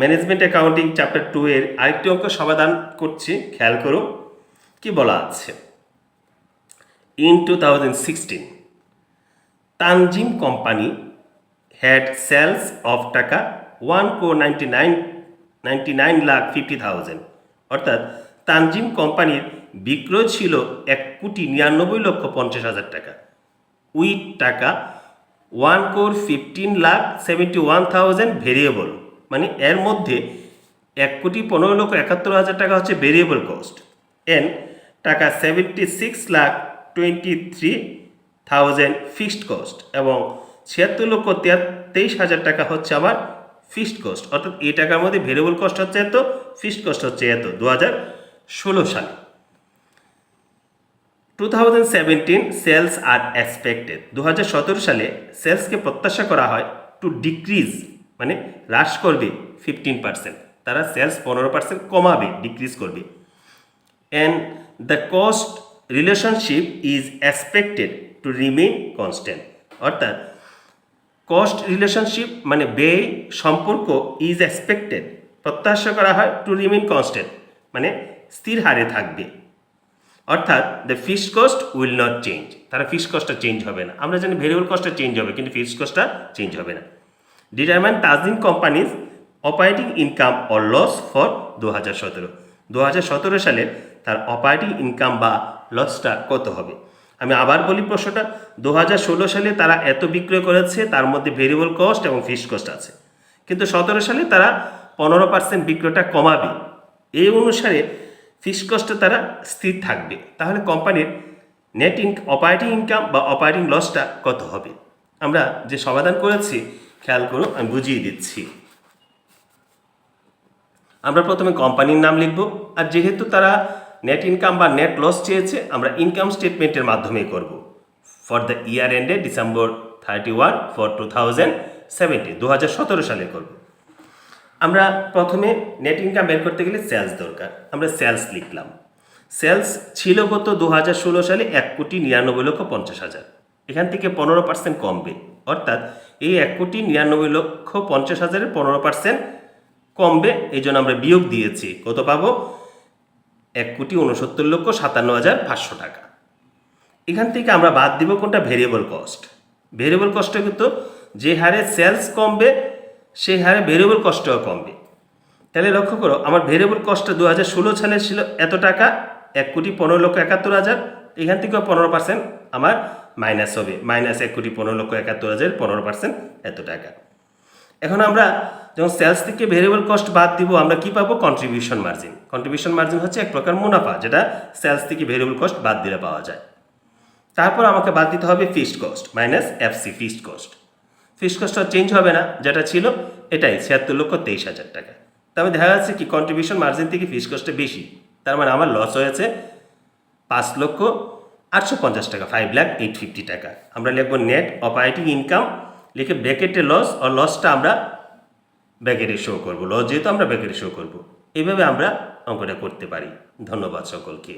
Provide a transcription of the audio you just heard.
Management accounting chapter two এর আরেকটি অঙ্ক সমাধান করছি, খেয়াল করো, কি বলা আছে? In two thousand sixteen Tanzim company had sales of taka one crore ninety nine ninety nine lakh fifty thousand অর্থাৎ তানজিম কোম্পানির বিক্রয় ছিল এক কোটি নিরানব্বই লক্ষ পঞ্চাশ হাজার টাকা। With taka one crore fifteen lakh seventy one thousand variable মানে এর মধ্যে এক কোটি পনেরো লক্ষ একাত্তর হাজার টাকা হচ্ছে variable cost and taka seventy six lakh twenty three thousand fixed cost এবং ছিয়াত্তর লক্ষ তেইশ হাজার টাকা হচ্ছে আবার ফিক্সড কস্ট অর্থাৎ এই টাকার মধ্যে ভেরিয়েবল কস্ট হচ্ছে এত ফিক্সড কস্ট হচ্ছে এত দু হাজার ষোলো সালে। টু থাউজেন্ড সেভেন্টিন সেলস আর এক্সপেক্টেড দু হাজার সতেরো সালে সেলসকে প্রত্যাশা করা হয় টু ডিক্রিজ মানে হ্রাস করবে ফিফটিন পার্সেন্ট তারা সেলস পনেরো পার্সেন্ট কমাবে ডিক্রিজ করবে। And the cost relationship is expected to remain constant অর্থাৎ কস্ট রিলেশনশিপ মানে ব্যয় সম্পর্ক ইজ এক্সপেক্টেড প্রত্যাশা করা হয় টু রিমেইন কনস্ট্যান্ট মানে স্থির হারে থাকবে। অর্থাৎ the fixed cost will not change তারা ফিক্সড কস্টটা চেঞ্জ হবে না। আমরা জানি ভেরিয়েবল কস্টটা চেঞ্জ হবে, কিন্তু ফিক্সড কস্টটা চেঞ্জ হবে না। Determine Tajdin companies operating income or loss for দু হাজার সতেরো। দু হাজার সতেরো সালে তার অপারেটিং ইনকাম বা লসটা কত হবে? আমি আবার বলি প্রশ্নটা দু হাজার ষোলো সালে তারা এত বিক্রয় করেছে, তার মধ্যে ভেরিয়েবল কস্ট এবং ফিক্সড কস্ট আছে। কিন্তু সতেরো সালে তারা পনেরো পার্সেন্ট বিক্রয়টা কমাবে। এই অনুসারে ফিক্সড কস্টে তারা স্থির থাকবে। তাহলে কোম্পানির নেট ইন অপারেটিং ইনকাম বা অপারেটিং লসটা কত হবে? আমরা যে সমাধান করেছি খেয়াল করুন আমি বুঝিয়ে দিচ্ছি। আমরা প্রথমে কোম্পানির নাম লিখব, আর যেহেতু তারা নেট ইনকাম বা নেট লস চেয়েছে, আমরা ইনকাম স্টেটমেন্টের মাধ্যমে করব। For the year ended December thirty one for two thousand seventy দু হাজার সতেরো সালে করব। আমরা প্রথমে নেট ইনকাম বের করতে গেলে সেলস দরকার, আমরা সেলস লিখলাম। সেলস ছিল কত দু হাজার ষোলো সালে এক কোটি নিরানব্বই লক্ষ পঞ্চাশ হাজার। এখান থেকে পনেরো পার্সেন্ট কমবে। অর্থাৎ এই এক কোটি নিরানব্বই লক্ষ পঞ্চাশ হাজারের পনেরো পার্সেন্ট কমবে, এই জন্য আমরা বিয়োগ দিয়েছি। কত পাবো? এক কোটি উনসত্তর লক্ষ সাতান্ন হাজার পাঁচশো টাকা। এখান থেকে আমরা বাদ দিব কোনটা? ভেরিয়েবল কস্ট ভেরিয়েবল কস্ট কিন্তু যে হারে সেলস কমবে সেই হারে ভেরিয়েবল কস্টও কমবে। তাহলে লক্ষ্য করো, আমার ভেরিয়েবল কস্টটা দু হাজার ষোলো সালে ছিল এত টাকা, এক কোটি পনেরো লক্ষ একাত্তর হাজার, এখান থেকেও পনেরো পার্সেন্ট আমার মাইনাস হবে। মাইনাস এক কোটি পনেরো লক্ষ একাত্তর হাজার পনেরো পার্সেন্ট এত টাকা। এখন আমরা যখন সেলস থেকে ভেরিয়েবল কস্ট বাদ দিব, আমরা কি পাবো? কন্ট্রিবিউশন মার্জিন কন্ট্রিবিউশন মার্জিন হচ্ছে এক প্রকার মুনাফা, যেটা সেলস থেকে ভেরিয়েবল কস্ট বাদ দিলে পাওয়া যায়। তারপর আমাকে বাদ দিতে হবে fixed cost minus FC fixed cost fixed কস্টটা change হবে না, যেটা ছিল এটাই, ছিয়াত্তর লক্ষ তেইশ হাজার টাকা। তবে দেখা যাচ্ছে কি কন্ট্রিবিউশন মার্জিন থেকে ফিক্সড কস্টটা বেশি। তার মানে আমার লস হয়েছে পাঁচ লক্ষ আটশো পঞ্চাশ টাকা ফাইভ লাখ এইট ফিফটি টাকা। আমরা লিখব নেট অপারেটিং ইনকাম লিখে ব্র্যাকেটে লস ও লসটা আমরা ব্যাকেটে শো করব। লস যেহেতু আমরা ব্যাকেটে শো করব। এভাবে আমরা অঙ্কটা করতে পারি। ধন্যবাদ সকলকে।